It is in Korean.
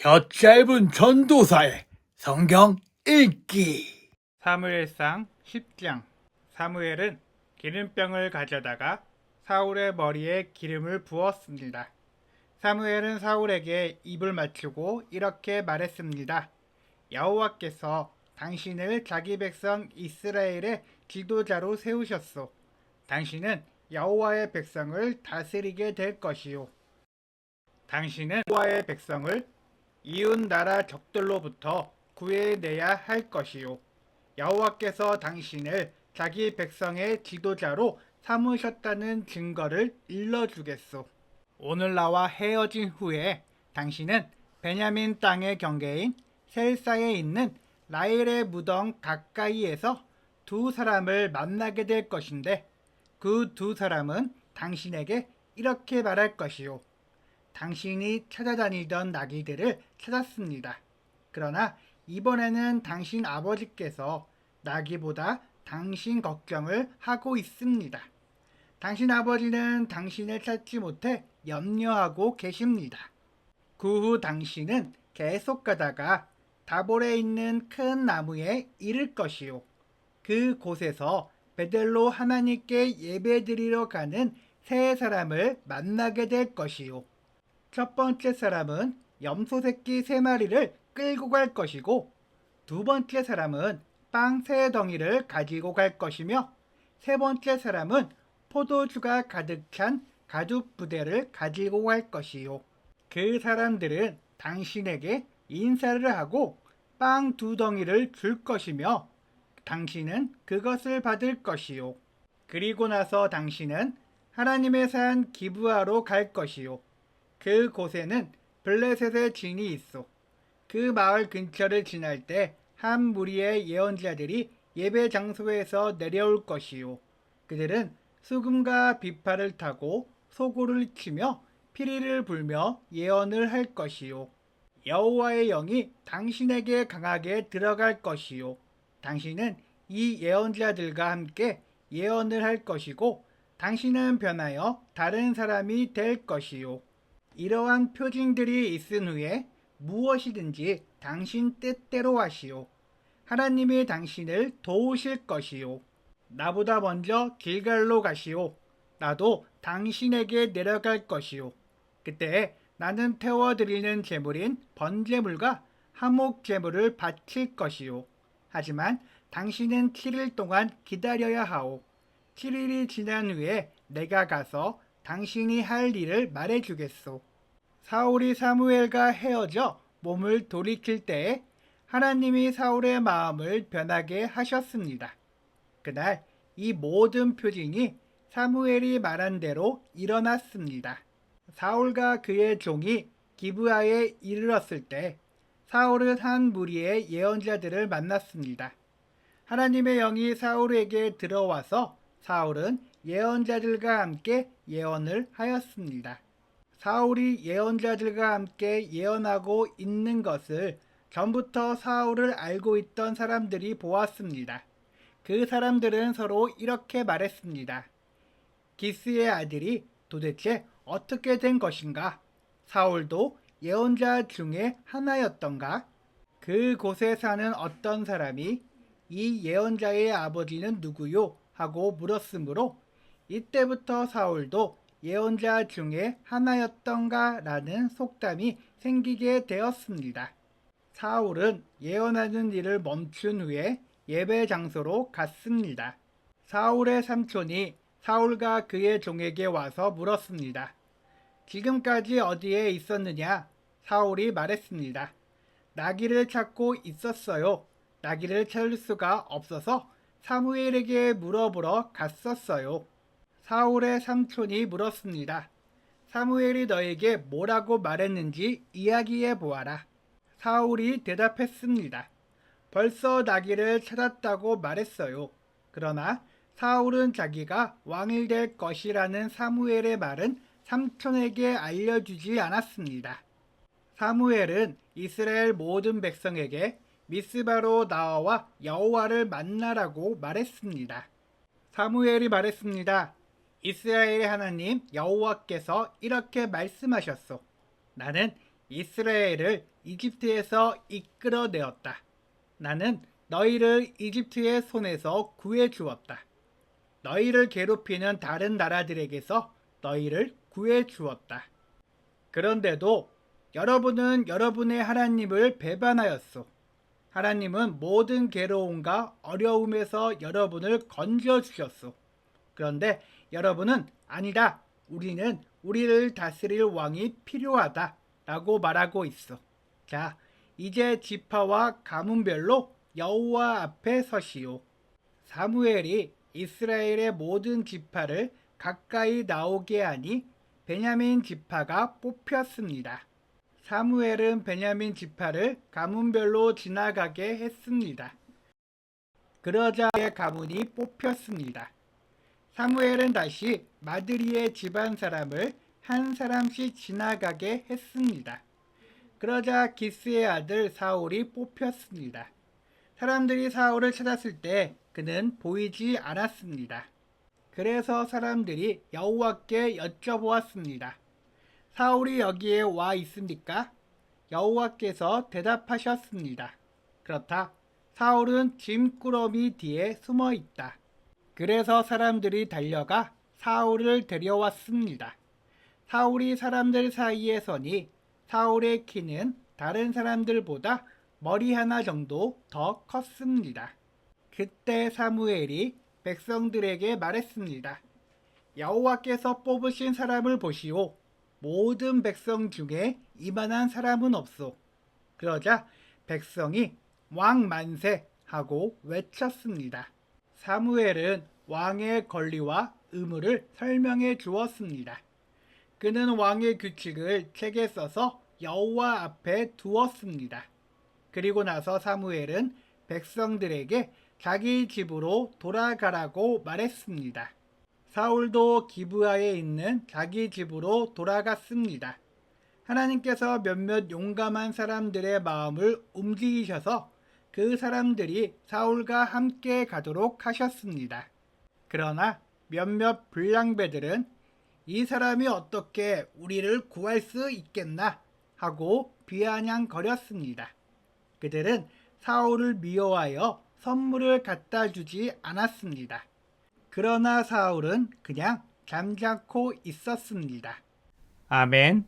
혀 짧은 전도사의 성경 읽기. 사무엘상 10장 사무엘은 기름병을 가져다가 사울의 머리에 기름을 부었습니다. 사무엘은 사울에게 입을 맞추고 이렇게 말했습니다. 여호와께서 당신을 자기 백성 이스라엘의 지도자로 세우셨소. 당신은 여호와의 백성을 다스리게 될 것이요. 당신은 여호와의 백성을 이웃 나라 적들로부터 구해내야 할 것이요. 여호와께서 당신을 자기 백성의 지도자로 삼으셨다는 증거를 일러주겠소. 오늘 나와 헤어진 후에 당신은 베냐민 땅의 경계인 셀사에 있는 라헬의 무덤 가까이에서 두 사람을 만나게 될 것인데 그 두 사람은 당신에게 이렇게 말할 것이요. 당신이 찾아다니던 나귀들을 찾았습니다. 그러나 이번에는 당신 아버지께서 나귀보다 당신 걱정을 하고 있습니다. 당신 아버지는 당신을 찾지 못해 염려하고 계십니다. 그 후 당신은 계속 가다가 다볼에 있는 큰 나무에 이를 것이요. 그 곳에서 베델로 하나님께 예배드리러 가는 세 사람을 만나게 될 것이요. 첫 번째 사람은 염소 새끼 세 마리를 끌고 갈 것이고 두 번째 사람은 빵 세 덩이를 가지고 갈 것이며 세 번째 사람은 포도주가 가득 찬 가죽 부대를 가지고 갈 것이요. 그 사람들은 당신에게 인사를 하고 빵 두 덩이를 줄 것이며 당신은 그것을 받을 것이요. 그리고 나서 당신은 하나님의 산 기부하러 갈 것이요. 그 곳에는 블레셋의 진이 있어. 그 마을 근처를 지날 때 한 무리의 예언자들이 예배 장소에서 내려올 것이요. 그들은 수금과 비파를 타고 소고를 치며 피리를 불며 예언을 할 것이요. 여호와의 영이 당신에게 강하게 들어갈 것이요. 당신은 이 예언자들과 함께 예언을 할 것이고 당신은 변하여 다른 사람이 될 것이요. 이러한 표징들이 있은 후에 무엇이든지 당신 뜻대로 하시오. 하나님이 당신을 도우실 것이요. 나보다 먼저 길갈로 가시오. 나도 당신에게 내려갈 것이요. 그때 나는 태워드리는 제물인 번제물과 화목 제물을 바칠 것이요. 하지만 당신은 7일 동안 기다려야 하오. 7일이 지난 후에 내가 가서 당신이 할 일을 말해주겠소. 사울이 사무엘과 헤어져 몸을 돌이킬 때에 하나님이 사울의 마음을 변하게 하셨습니다. 그날 이 모든 표징이 사무엘이 말한 대로 일어났습니다. 사울과 그의 종이 기브아에 이르렀을 때 사울은 한 무리의 예언자들을 만났습니다. 하나님의 영이 사울에게 들어와서 사울은 예언자들과 함께 예언을 하였습니다. 사울이 예언자들과 함께 예언하고 있는 것을 전부터 사울을 알고 있던 사람들이 보았습니다. 그 사람들은 서로 이렇게 말했습니다. 기스의 아들이 도대체 어떻게 된 것인가? 사울도 예언자 중에 하나였던가? 그 곳에 사는 어떤 사람이 이 예언자의 아버지는 누구요? 하고 물었으므로 이때부터 사울도 예언자 중에 하나였던가 라는 속담이 생기게 되었습니다. 사울은 예언하는 일을 멈춘 후에 예배 장소로 갔습니다. 사울의 삼촌이 사울과 그의 종에게 와서 물었습니다. 지금까지 어디에 있었느냐? 사울이 말했습니다. 나귀를 찾고 있었어요. 나귀를 찾을 수가 없어서 사무엘에게 물어보러 갔었어요. 사울의 삼촌이 물었습니다. 사무엘이 너에게 뭐라고 말했는지 이야기해 보아라. 사울이 대답했습니다. 벌써 나귀를 찾았다고 말했어요. 그러나 사울은 자기가 왕이 될 것이라는 사무엘의 말은 삼촌에게 알려주지 않았습니다. 사무엘은 이스라엘 모든 백성에게 미스바로 나와 여호와를 만나라고 말했습니다. 사무엘이 말했습니다. 이스라엘의 하나님 여호와께서 이렇게 말씀하셨소. 나는 이스라엘을 이집트에서 이끌어내었다. 나는 너희를 이집트의 손에서 구해 주었다. 너희를 괴롭히는 다른 나라들에게서 너희를 구해 주었다. 그런데도 여러분은 여러분의 하나님을 배반하였소. 하나님은 모든 괴로움과 어려움에서 여러분을 건져 주셨소. 그런데 여러분은 아니다. 우리는 우리를 다스릴 왕이 필요하다. 라고 말하고 있어. 자, 이제 지파와 가문별로 여호와 앞에 서시오. 사무엘이 이스라엘의 모든 지파를 가까이 나오게 하니 베냐민 지파가 뽑혔습니다. 사무엘은 베냐민 지파를 가문별로 지나가게 했습니다. 그러자 그의 가문이 뽑혔습니다. 사무엘은 다시 마드리의 집안 사람을 한 사람씩 지나가게 했습니다. 그러자 기스의 아들 사울이 뽑혔습니다. 사람들이 사울을 찾았을 때 그는 보이지 않았습니다. 그래서 사람들이 여호와께 여쭤보았습니다. 사울이 여기에 와 있습니까? 여호와께서 대답하셨습니다. 그렇다. 사울은 짐꾸러미 뒤에 숨어 있다. 그래서 사람들이 달려가 사울을 데려왔습니다. 사울이 사람들 사이에 서니 사울의 키는 다른 사람들보다 머리 하나 정도 더 컸습니다. 그때 사무엘이 백성들에게 말했습니다. 여호와께서 뽑으신 사람을 보시오. 모든 백성 중에 이만한 사람은 없소. 그러자 백성이 왕 만세 하고 외쳤습니다. 사무엘은 왕의 권리와 의무를 설명해 주었습니다. 그는 왕의 규칙을 책에 써서 여호와 앞에 두었습니다. 그리고 나서 사무엘은 백성들에게 자기 집으로 돌아가라고 말했습니다. 사울도 기브아에 있는 자기 집으로 돌아갔습니다. 하나님께서 몇몇 용감한 사람들의 마음을 움직이셔서 그 사람들이 사울과 함께 가도록 하셨습니다. 그러나 몇몇 불량배들은 이 사람이 어떻게 우리를 구할 수 있겠나 하고 비아냥거렸습니다. 그들은 사울을 미워하여 선물을 갖다 주지 않았습니다. 그러나 사울은 그냥 잠자코 있었습니다. 아멘.